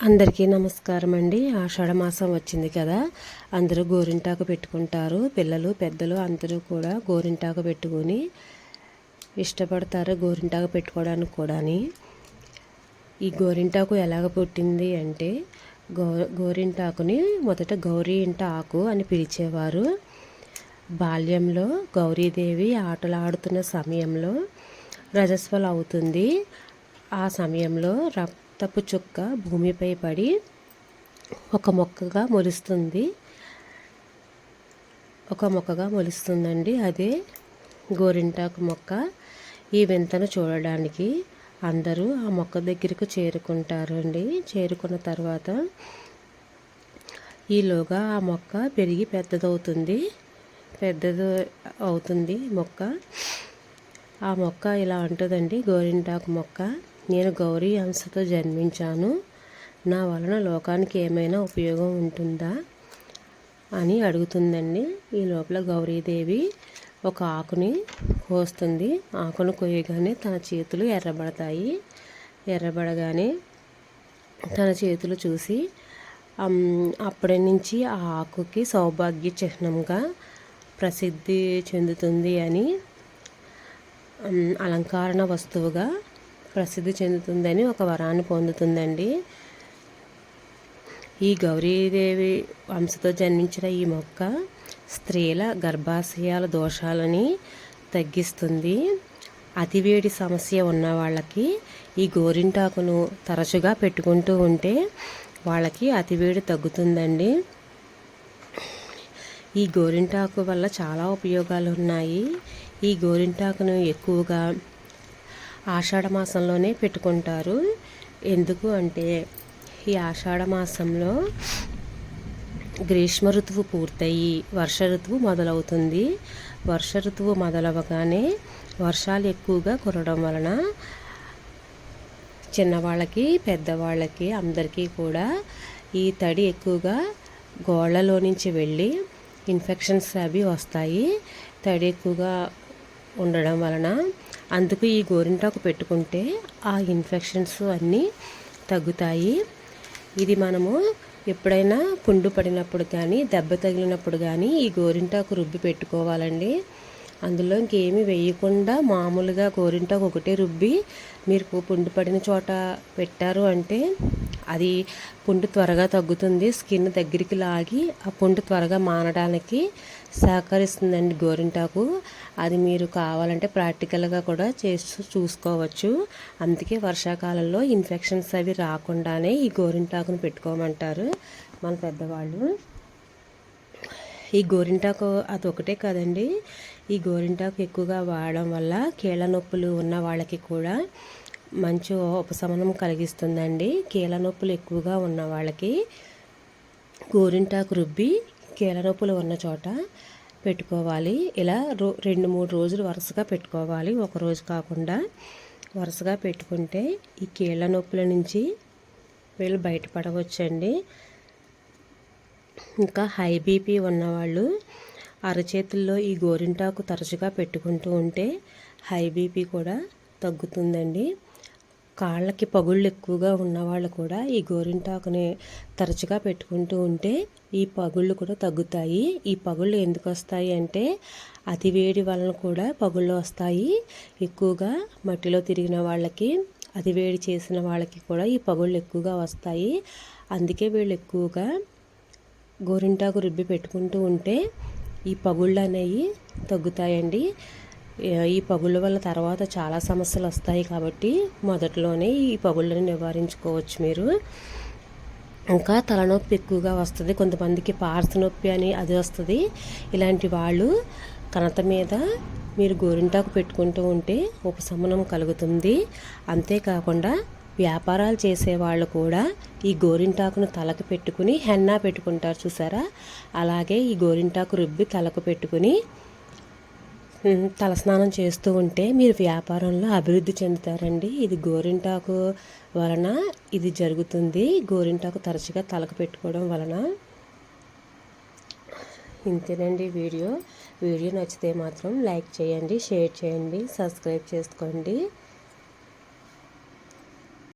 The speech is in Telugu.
అందరికీ నమస్కారం అండి. ఆషాఢ మాసం వచ్చింది కదా. అందరూ గోరింటాకు పెట్టుకుంటారు. పిల్లలు పెద్దలు అందరూ కూడా గోరింటాకు పెట్టుకొని ఇష్టపడతారు గోరింటాకు పెట్టుకోవడానికి కూడాని. ఈ గోరింటాకు ఎలాగ పుట్టింది అంటే గో గోరింటాకుని మొదట గౌరీ ఇంట ఆకు అని పిలిచేవారు. బాల్యంలో గౌరీదేవి ఆటలాడుతున్న సమయంలో రజస్వలు అవుతుంది. ఆ సమయంలో రక్తపు చుక్క భూమిపై పడి ఒక మొక్కగా మొలుస్తుంది. ఒక మొక్కగా మొలుస్తుందండి. అదే గోరింటాకు మొక్క. ఈ వింతను చూడడానికి అందరూ ఆ మొక్క దగ్గరకు చేరుకుంటారండి. చేరుకున్న తర్వాత ఈలోగా ఆ మొక్క పెరిగి పెద్దదవుతుంది. పెద్దది అవుతుంది మొక్క. ఆ మొక్క ఇలా ఉంటుందండి. గోరింటాకు మొక్క. నేను గౌరీ అంశతో జన్మించాను. నా వలన లోకానికి ఏమైనా ఉపయోగం ఉంటుందా అని అడుగుతుందండి. ఈ లోపల గౌరీదేవి ఒక ఆకుని కోస్తుంది. ఆకును కోయగానే తన చేతులు ఎర్రబడతాయి. ఎర్రబడగానే తన చేతులు చూసి అప్పటి నుంచి ఆ ఆకుకి సౌభాగ్య చిహ్నంగా ప్రసిద్ధి చెందుతుంది అని అలంకరణ వస్తువుగా ప్రసిద్ధి చెందుతుందని ఒక వరాన్ని పొందుతుందండి. ఈ గౌరీదేవి వంశతో జన్మించిన ఈ మొక్క స్త్రీల గర్భాశయాల దోషాలని తగ్గిస్తుంది. అతివేడి సమస్య ఉన్న వాళ్ళకి ఈ గోరింటాకును తరచుగా పెట్టుకుంటూ ఉంటే వాళ్ళకి అతివేడి తగ్గుతుందండి. ఈ గోరింటాకు వల్ల చాలా ఉపయోగాలు ఉన్నాయి. ఈ గోరింటాకును ఎక్కువగా ఆషాఢ మాసంలోనే పెట్టుకుంటారు. ఎందుకు అంటే ఈ ఆషాఢ మాసంలో గ్రీష్మ ఋతువు పూర్తయి వర్ష ఋతువు మొదలవుతుంది. వర్ష ఋతువు మొదలవగానే వర్షాలు ఎక్కువగా కురవడం వలన చిన్నవాళ్ళకి పెద్దవాళ్ళకి అందరికీ కూడా ఈ తడి ఎక్కువగా గోళ్ళలో నుంచి వెళ్ళి ఇన్ఫెక్షన్స్ అవి వస్తాయి. తడి ఎక్కువగా ఉండడం వలన అందుకు ఈ గోరింటాకు పెట్టుకుంటే ఆ ఇన్ఫెక్షన్స్ అన్నీ తగ్గుతాయి. ఇది మనము ఎప్పుడైనా పుండు పడినప్పుడు కానీ దెబ్బ తగిలినప్పుడు కానీ ఈ గోరింటాకు రుబ్బి పెట్టుకోవాలండి. అందులో ఇంకేమి వేయకుండా మామూలుగా గోరింటాకు ఒకటే రుబ్బి మీరు పుండు పడిన చోట పెట్టారు అంటే అది పుండు త్వరగా తగ్గుతుంది స్కిన్ దగ్గరికి లాగి ఆ పుండు త్వరగా మానడానికి సహకరిస్తుందండి గోరింటాకు. అది మీరు కావాలంటే ప్రాక్టికల్గా కూడా చేసి చూసుకోవచ్చు. అందుకే వర్షాకాలంలో ఇన్ఫెక్షన్స్ అవి రాకుండానే ఈ గోరింటాకును పెట్టుకోమంటారు మన పెద్దవాళ్ళు. ఈ గోరింటాకు అది ఒకటే కదండి. ఈ గోరింటాకు ఎక్కువగా వాడడం వల్ల కీళ్ళ నొప్పులు ఉన్న వాళ్ళకి కూడా మంచి ఉపశమనం కలిగిస్తుందండి. కీళ్ళ నొప్పులు ఎక్కువగా ఉన్న వాళ్ళకి గోరింటాకు రుబ్బి కీళ్ళ నొప్పులు ఉన్న చోట పెట్టుకోవాలి. ఇలా రో రెండు మూడు రోజులు వరుసగా పెట్టుకోవాలి. ఒక రోజు కాకుండా వరుసగా పెట్టుకుంటే ఈ కీళ్ళ నొప్పుల నుంచి వీళ్ళు బయటపడవచ్చండి. ఇంకా హై బీపీ ఉన్నవాళ్ళు అరచేతుల్లో ఈ గోరింటాకు తరచుగా పెట్టుకుంటూ ఉంటే హై బీపీ కూడా తగ్గుతుందండి. కాళ్ళకి పగుళ్ళు ఎక్కువగా ఉన్నవాళ్ళు కూడా ఈ గోరింటాకుని తరచుగా పెట్టుకుంటూ ఉంటే ఈ పగుళ్ళు కూడా తగ్గుతాయి. ఈ పగుళ్ళు ఎందుకు వస్తాయి అంటే అతి వేడి వలన కూడా పగుళ్ళు వస్తాయి. ఎక్కువగా మట్టిలో తిరిగిన వాళ్ళకి అతి వేడి చేసిన వాళ్ళకి కూడా ఈ పగుళ్ళు ఎక్కువగా వస్తాయి. అందుకే వీళ్ళు ఎక్కువగా గోరింటాకు రుబ్బి పెట్టుకుంటూ ఉంటే ఈ పగుళ్ళు అనేవి తగ్గుతాయండి. ఈ పగుళ్ళ వల్ల తర్వాత చాలా సమస్యలు వస్తాయి కాబట్టి మొదట్లోనే ఈ పగుళ్ళని నివారించుకోవచ్చు మీరు. ఇంకా తలనొప్పి ఎక్కువగా వస్తుంది. కొంతమందికి పార్స్ నొప్పి అని అది వస్తుంది. ఇలాంటి వాళ్ళు కనత మీద మీరు గోరింటాకు పెట్టుకుంటూ ఉంటే ఉపశమనం కలుగుతుంది. అంతేకాకుండా వ్యాపారాలు చేసేవాళ్ళు కూడా ఈ గోరింటాకును తలకు పెట్టుకుని హెన్నా పెట్టుకుంటారు చూసారా? అలాగే ఈ గోరింటాకు రుబ్బి తలకు పెట్టుకుని తలస్నానం చేస్తూ ఉంటే మీరు వ్యాపారంలో అభివృద్ధి చెందుతారండి. ఇది గోరింటాకు వలన ఇది జరుగుతుంది. గోరింటాకు తరచుగా తలకు పెట్టుకోవడం వలన. ఇంతేనండి వీడియో. వీడియో నచ్చితే మాత్రం లైక్ చేయండి షేర్ చేయండి సబ్స్క్రైబ్ చేసుకోండి.